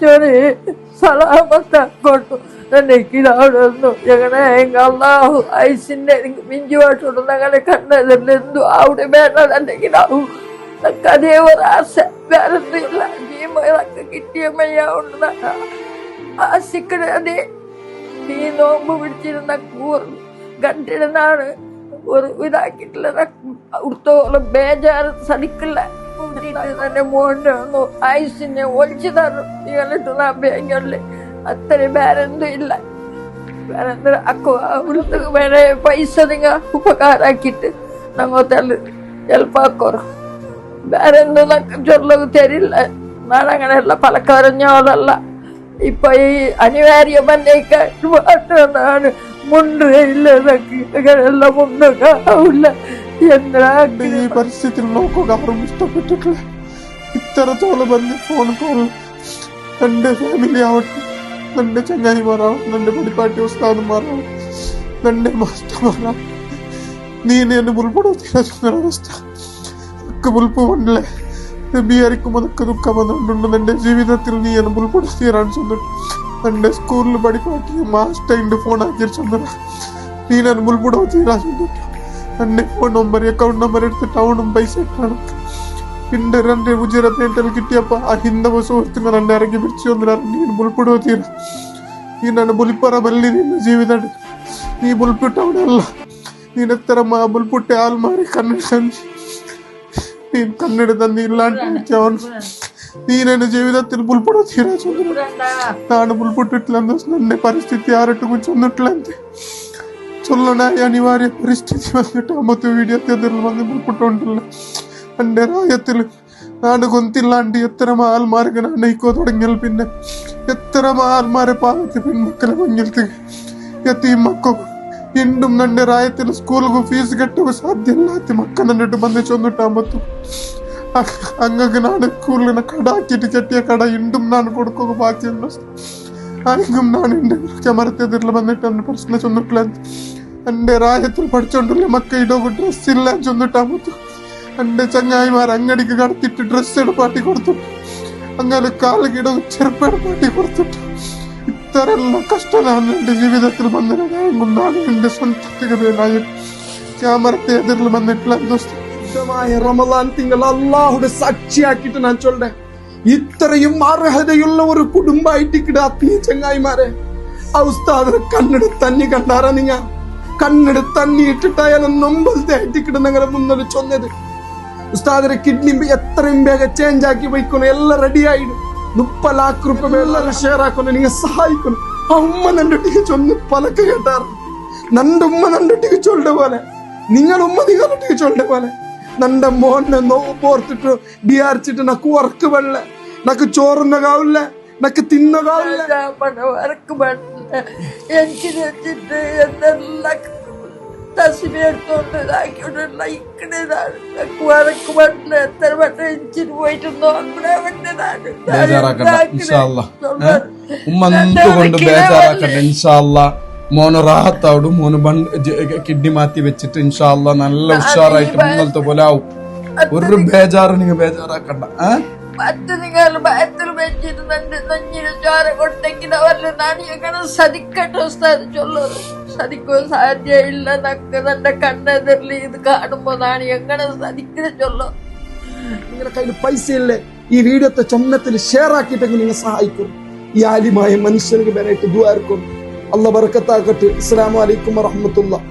പഠിച്ചോനെ സലാമത്താക്കോട്ടു എനിക്ക് ഞങ്ങളെ എങ്ങനെ അള്ളാഹു ഐസിന്റെ മിഞ്ചുവാട്ടോട് ഞങ്ങളെ കണ്ടതിൽ എന്തു അവിടെ വേണം അല്ലെങ്കിൽ അതേ ഒരു ആശ വേറെന്തില്ല ജീമൊക്കെ കിട്ടിയ മയ്യാവുണ്ട് ആശിക്കണേ. അതെ ഈ നോമ്പ് പിടിച്ചിരുന്ന കൂർ കണ്ടിരുന്നാണ്. ഒരു ഇതാക്കിയിട്ടില്ല അവിടുത്തോളം ബേജാറ് സടിക്കില്ല എന്റെ മോന്റെ ഒന്ന് ആയുസിനെ ഒളിച്ചു തന്നു. ഇയാളിട്ട് നാ ബാങ്കല്ലേ അത്ര വേറെന്തും ഇല്ല. വേറെ അക്കോ അവിടുത്തെ വേറെ പൈസ നിങ്ങ ഉപകാരാക്കിയിട്ട് ഞങ്ങോത്തല്ല എളുപ്പാക്കോറ. വേറെന്തും ചൊല്ലു തരില്ല. നാളെ അങ്ങനെയുള്ള പലക്കരഞ്ഞോളല്ല ഇപ്പൊ ഈ അനിവാര്യ മന്നേക്കാണ് മുണ്ട് അങ്ങനെയുള്ള മുണ്ടൊക്കെ മുണ്ടൊക്കാവില്ല എന്നാണ്ട് ഈ പരിസ്ഥിതി നോക്കുക. അവരും ഇഷ്ടപ്പെട്ടിട്ടില്ല. ഇത്രത്തോളം വന്ന് ഫോൺ കോൾ എന്റെ ഫാമിലി ആവട്ടെ. എന്റെ ചങ്ങായിമാരാവും എന്റെ പടിപ്പാട്ടി ഉസ്താദുമാരാവും എന്റെ മാസ്റ്റർമാരാവും നീ എന്നെ മുൾപ്പെടുത്തിയ അവസ്ഥ. ഒക്കെ മുൾപ്പുണ്ടല്ലേ നബിയായിരിക്കും അതൊക്കെ ദുഃഖം വന്നിട്ടുണ്ട് എന്റെ ജീവിതത്തിൽ നീ എന്നെ മുൾപ്പെടുത്തിയാണ് ചെന്നിട്ട് എന്റെ സ്കൂളിൽ പഠിപ്പാക്കി മാസ്റ്റൈന്റെ ഫോൺ ആക്കി ചെന്നറ നീ എന്നെ മുൾപ്പെടുത്തിയാണ് ചെന്നിട്ട്. ನನ್ನ ಫೋನ್ ನಂಬರ್ ಅಕೌಂಟ್ ನಂಬರ್ എടുത്തിട്ട് അവനും പൈസ ഇട്ടാണ് പിന്നെ രണ്ട് ഗുജറാത്തിൽ കിട്ടിയപ്പോൾ ആ ഹിന്ദവ സുഹൃത്തിനെ രണ്ട് ഇറങ്ങി പിടിച്ചു വന്നിട്ട് നീ മുൾപ്പെടുവ തീര നീ ನನ್ನ ಬುಲಿಪರ ಬಲ್ಲಿ ನಿನ್ನ ಜೀವಿತ നീ ബുൽപ്പിട്ടവനല്ല ನೀನೆತ್ತರ ಮಾ ಬುಲ್ಪುಟ್ಟೆ ಹಾಲು ಮಾರಿ ಕನ್ನಡ ತಂದು ನೀನು ಕನ್ನಡ ತಂದು ಇಲ್ಲಾಂಟಿ ಅವನು నేనైన జీవితത്തിൽ పుల్పడు తీరా చంద్రుడు నాను పుల్పుట్టిట్లందు నన్ను పరిస్థితి ఆరట్టుకు చెందుట్లంతే ಚಂದಿಟ್ಲಂತೆ ചൊല്ലണായ അനിവാര്യ പരിസ്ഥിതി വന്നിട്ട് അമ്മത്തെ വീഡിയോത്തെ എതിർന്ന് വന്ന് മുൾപ്പെട്ടുകൊണ്ടില്ല എൻ്റെ രായത്തിൽ നാട് കൊന്തില്ലാണ്ട് എത്ര ആൽമാർക്ക് ഞാൻ നയിക്കോ തുടങ്ങിയാൽ പിന്നെ എത്ര ആൽമാരെ പാകത്ത് പെൺമക്കളെ മഞ്ഞിൽത്ത് എത്തി മക്കോ ಇಂಡು ನನ್ನ ರಾಯತಿನ ಸ್ಕೂಲ್ಗೂ ಫೀಸ್ ಕಟ್ಟುವ ಸಾಧ್ಯ ಇಲ್ಲ ಅತಿ ಮಕ್ಕ ನನ್ನಿಟ್ಟು ಬಂದು ಚೊಂದಿಟ್ಟ ಅಂಬತ್ತು ಹಂಗಾಗಿ ನಾನು ಸ್ಕೂಲಿನ ಕಡ ಹಾಕಿಟ್ಟು ಕಟ್ಟಿಯ ಕಡ ಇಂಡುം ನಾನು ಕೊಡ್ಕೋಗ ಬಾಕಿ ಉಂಡು ആരെങ്കിലും ഞാൻ എൻ്റെ ചമരത്തേതിൽ വന്നിട്ട് എൻ്റെ പ്രശ്നം ചൊന്നിട്ടില്ല എന്റെ രാജ്യത്തിൽ പഠിച്ചോണ്ടുള്ള മക്കളുടെ ഡ്രസ് ഇല്ല ചൊന്നിട്ടാ മുത്തു എന്റെ ചങ്ങായിമാർ അങ്ങടിക്ക് കടത്തിട്ട് ഡ്രസ് എടുപ്പാട്ടി കൊടുത്തിട്ടു അങ്ങനെ കാലുകിടോ ചെറുപ്പെടുപ്പാട്ടി കൊടുത്തിട്ടു ഇത്തരെല്ലാം കഷ്ടമാണ് എന്റെ ജീവിതത്തിൽ വന്നിരുന്നു എന്റെ എന്റെ ക്യാമറത്തെ എതിരിൽ വന്നിട്ടുള്ള തിങ്കൾ അള്ളാഹുടെ സാക്ഷിയാക്കിട്ട് ഞാൻ ചൊല്ലേ. ഇത്രയും അർഹതയുള്ള ഒരു കുടുംബമായിട്ട് കിടാത്തി ചങ്ങായിമാരെ. ആ ഉസ്താദിനെ കണ്ണെടു തന്നി കണ്ടാറ നിങ്ങ? കണ്ണെടു തന്നി ഇട്ടിട്ടായാലും നൊമ്പലത്തെ ആയിട്ട് ഞങ്ങളെ മുന്നൊരു ചൊന്നത്. ഉസ്താദിന്റെ കിഡ്നി എത്രയും വേഗം ചേഞ്ച് ആക്കി വയ്ക്കണം. എല്ലാം റെഡി ആയിടും. ലാഖ് റുപ്യ എല്ലാവരും ഷെയർ ആക്കണം. നിങ്ങൾ സഹായിക്കണം. ആ ഉമ്മ നണ്ടൊട്ടിക്ക് ചൊന്ന് പലക്ക് കേട്ടാറ് നന്റെ ഉമ്മ നണ്ടൊട്ടിക്ക് ചൊല്ലുടെ പോലെ. നിങ്ങൾ ഉമ്മ നിങ്ങളൊട്ടിക്ക് ചൊല്ലുടെ പോലെ. നന്റെ മോനെ നോപ്പോർത്തിട്ട് ഡിയാർച്ചിട്ട് നക്ക് ഉറക്ക് വെള്ള നക്ക് ചോറുന്നകാവില്ല നക്ക് തിന്നകാവില്ല എനിക്ക് വെച്ചിട്ട് എന്തെല്ലാം തസ്മി എത്ര വട്ടം എനിച്ചിട്ട് പോയിട്ട് നോക്കണേ വേണ്ടതാണ് ബേജാറാക്കണ്ട ഇൻഷാല്ല ഉമ്മ എന്തുകൊണ്ട് ബേജാറാക്കണ്ട ഇൻഷാല്ല മോന് റാഹത്താവിടും മോന് കിഡ്നി മാറ്റി വെച്ചിട്ട് ഇൻഷാല്ല നല്ല ഉഷാറായിട്ട് മുന്നത്തെ പോലെ ആവും ഒരു ബേജാറ് നിങ്ങൾ ബേജാറാക്കണ്ട നന്റെ നെഞ്ഞിന് ചോര കൊടുത്തെങ്കിൽ അവരുടെ നാണി എങ്ങനെ സതിക്കട്ടെ ഉസ്താദ് ചൊല്ലത് സതിക്കോ സാധ്യമില്ല നക്ക് തന്റെ കണ്ണെതിരിൽ ഇത് കാണുമ്പോ നാണി എങ്ങനെ സതിക്കുന്ന ചൊല്ലോ നിങ്ങളുടെ കയ്യിൽ പൈസ ഇല്ലേ ഈ വീഡിയോത്തെ ചൊന്നത്തിൽ ഷെയർ ആക്കിയിട്ടെങ്കിൽ നിങ്ങൾ സഹായിക്കും. ഈ ആലിമായ മനുഷ്യർക്ക് വരായിട്ട് ദുവാർക്കും അല്ല ബർക്കത്താക്കട്ടെ അസ്സലാമു അലൈക്കും വറഹ്മത്തുള്ളാഹി.